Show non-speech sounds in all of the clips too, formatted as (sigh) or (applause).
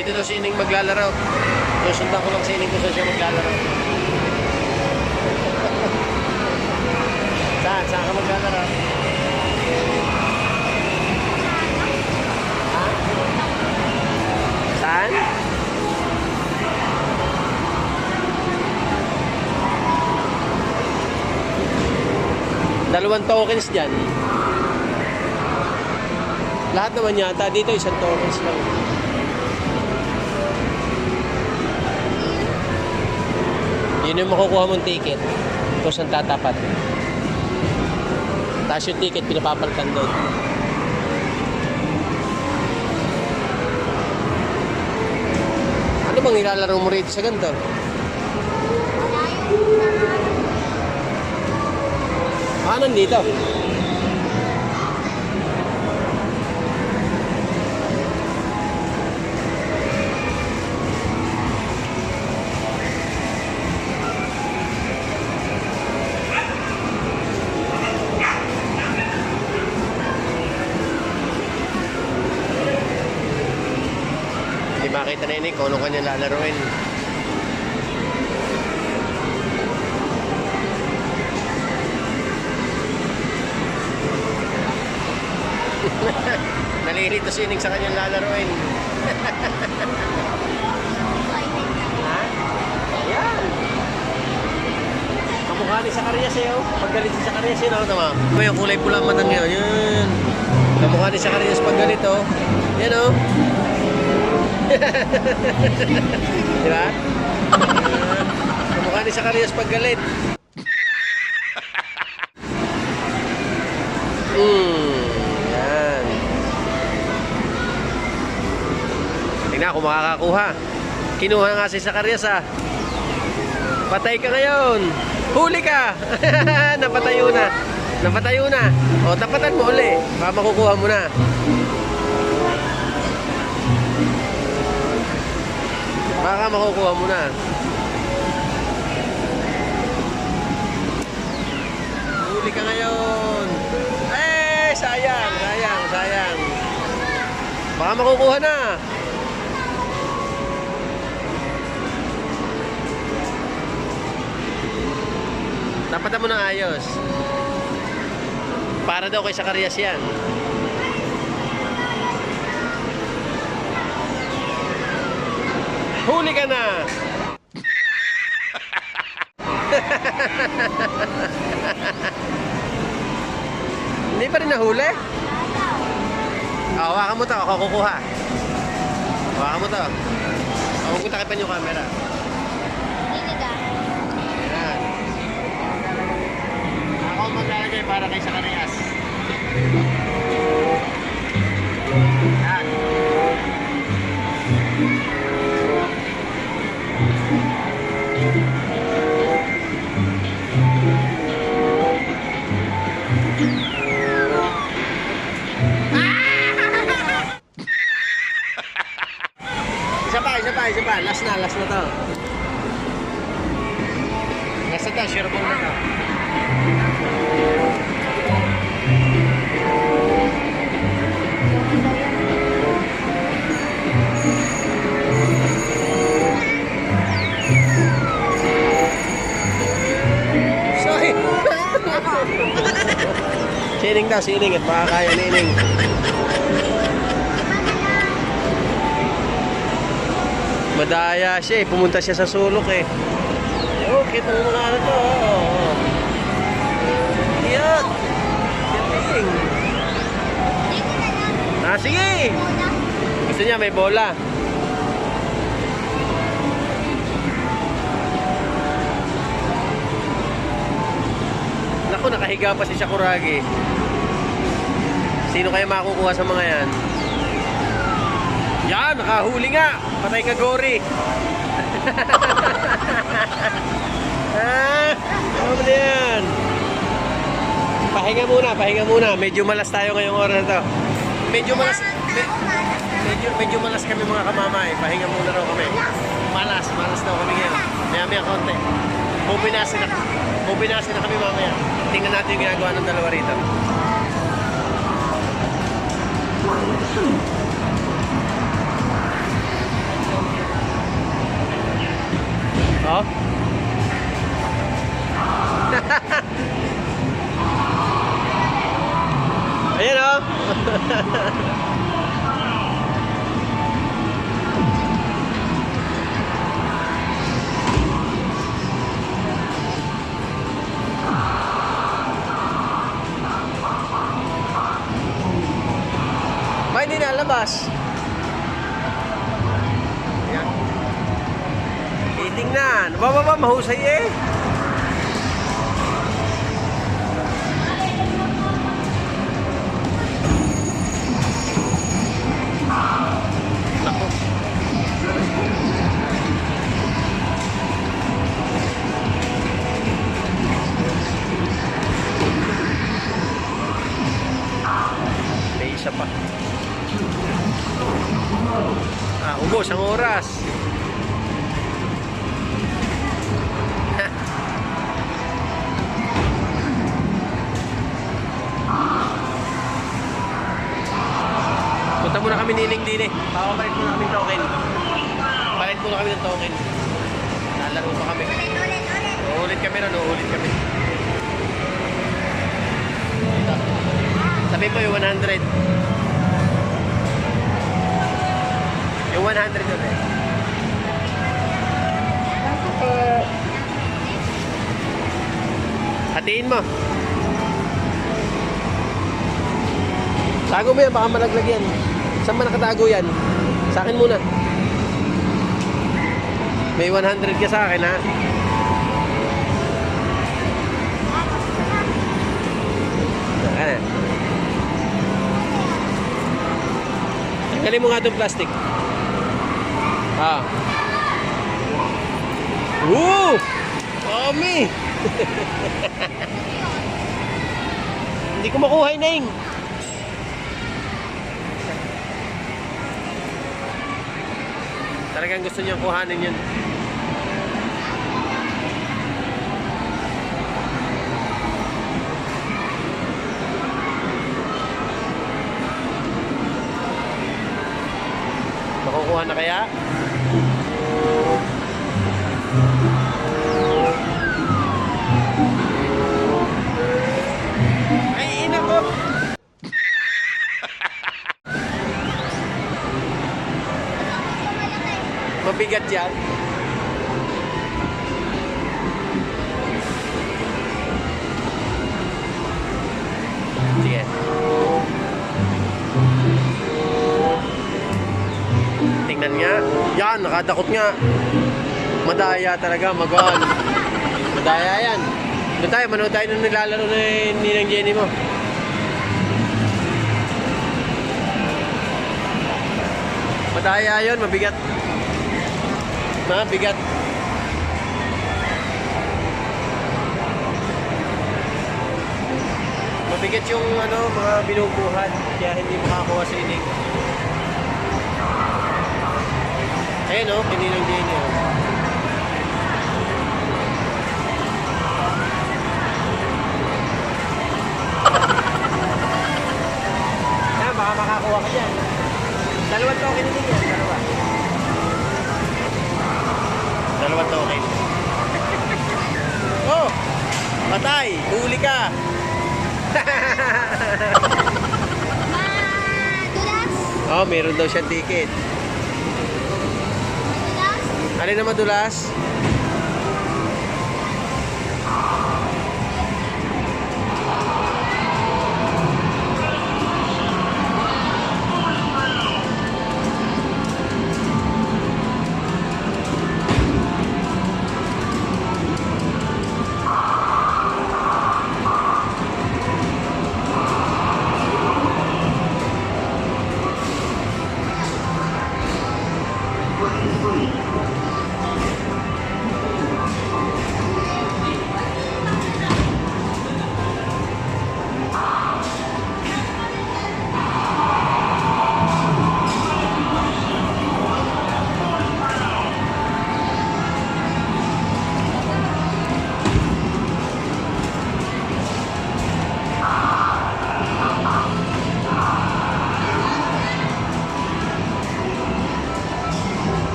Dito daw si Ining maglalaro. Susundan ko lang si Ining kung saan siya maglalaro. (laughs) saan? Saan ka maglalaro? Ha? Saan? Dalawang tokens dyan. Lahat naman yata. Dito isang tokens lang. Yun yung makukuha mong ticket. Kung saan tatapat. Tapos yung ticket, pinapapalitan doon. Ano bang nilalaro mo rito sa ganito? Ah, nandito. Hindi makita na yun eh kung ano kanya lalaroin. (laughs) Nalilito si Ining sa kanyang lalaroin. (laughs) ha? Yan. Kamukha ni Zacarias eh oh. Paggalit si Zacarias yun oh. Tama. Ito yung kulay pula matang yun. Yan. Kamukha ni Zacarias paggalit oh. Yan oh. (laughs) Di ba? Kamukha ni Zacarias paggalit. Hmm, yan. Tingnan kung makakakuha. Kinuha nga si Zacarias ah. Patay ka ngayon. Huli ka. (laughs) Napatayo na. Napatayo na. O, tapatan mo uli. Baka makukuha mo na. Baka makukuha mo na. Huli ka ngayon. Eh, sayang, sayang, sayang. Baka makukuha na. Tapatan mo na ayos. Para daw kay Zacarias yan. Huli ka na! Hindi pa rin nahuli? Oh, hawakan mo to. Ako kukuha. Hawakan mo to. Oh, huwag mo takipan yung camera. Ayan. Ako maglalagay para kay Zacarias. Yan. Isa sining daw, sining at baka kaya ni Ining. Madaya siya eh. Pumunta siya sa sulok eh. Oh, kita mo mga ano to. Oh. Yan. Galing. Ah, sige. Gusto niya may bola. Naku, nakahiga pa si Sakuragi. Sino kaya makukuha sa mga yan? Yan, nakahuli nga. Patay ka, Gory. ah, (laughs) ano ba yan? Pahinga muna, pahinga muna. Medyo malas tayo ngayong oras na to. Medyo malas, me- medyo, medyo malas kami mga kamamay. Pahinga muna raw kami. Malas, malas daw kami ngayon. Maya maya konti. Bubinasin na, bubinasin na kami mamaya. Tingnan natin yung ginagawa ng dalawa rito. Oh. (laughs) Ayan oh. (laughs) Titingnan. Ba, ba, ba, mahusay eh. Isa pa. Ah, ang oras. Punta muna kami niling din eh. Papapalit muna kami ng token. Palit muna kami ng token. Lalaro pa kami. Ulit, ulit, ulit. Uulit kami ron, uulit kami. Ito. Sabi mo yung 100. Yung 100 ulit. Hatiin mo. Tago mo yan, baka malaglag yan. Saan ba nakatago yan? Sa akin muna. May 100 ka sa akin ha. Ano? Tanggalin mo nga itong plastic. Ah. Woo! Mami! (laughs) Hindi ko makuha yung naing. Talagang gusto niyang kuhanin yun. Makukuha na kaya? Yan. Tingnan nga. Yan, nakadakot nga. Madaya talaga, magon. Madaya yan. Doon tayo, manood tayo nung nilalaro na ninang Jenny mo. Madaya yon, mabigat. Mabigat. Mabigat yung ano, mga binubuhat, kaya hindi makakuha sa inig. Ayun oh, hindi ng Jenny oh. (laughs) Yan, baka makakuha ka dyan. Dalawang token din yan, dalawa. Dalawang token. oh! Patay! Huli ka! Madulas. oh, meron daw siyang ticket. Madulas. Alin na madulas?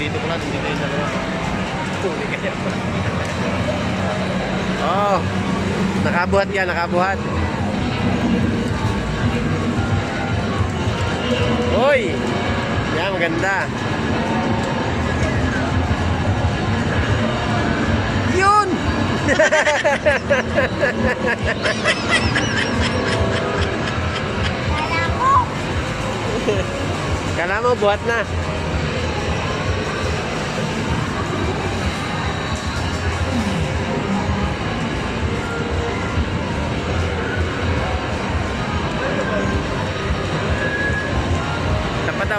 Dito ko lang, dito yung dalawa. Huli kaya. (laughs) oh, nakabuhat yan, nakabuhat. Hoy! Yan, maganda. Yun! (laughs) Kala mo, buhat na.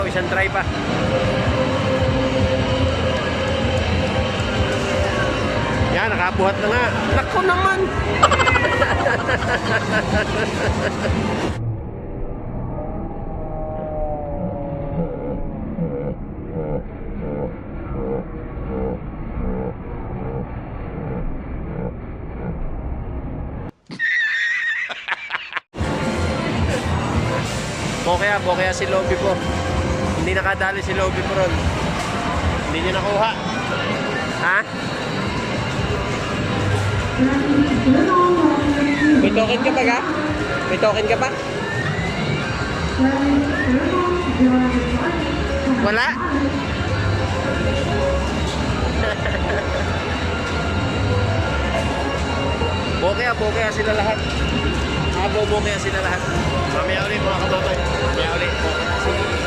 Daw, isang try pa. Yan, nakabuhat na nga. Nako naman! Bokya, bokya si Lobby po. Hindi nakadali si Lobby po ron. Hindi niya nakuha. Ha? May token ka ba ga? May token ka pa? Wala? bokya, bokya sila lahat. Abo, bokya sila lahat. Mamaya ulit mga kamamay. Mamaya ulit. Sila.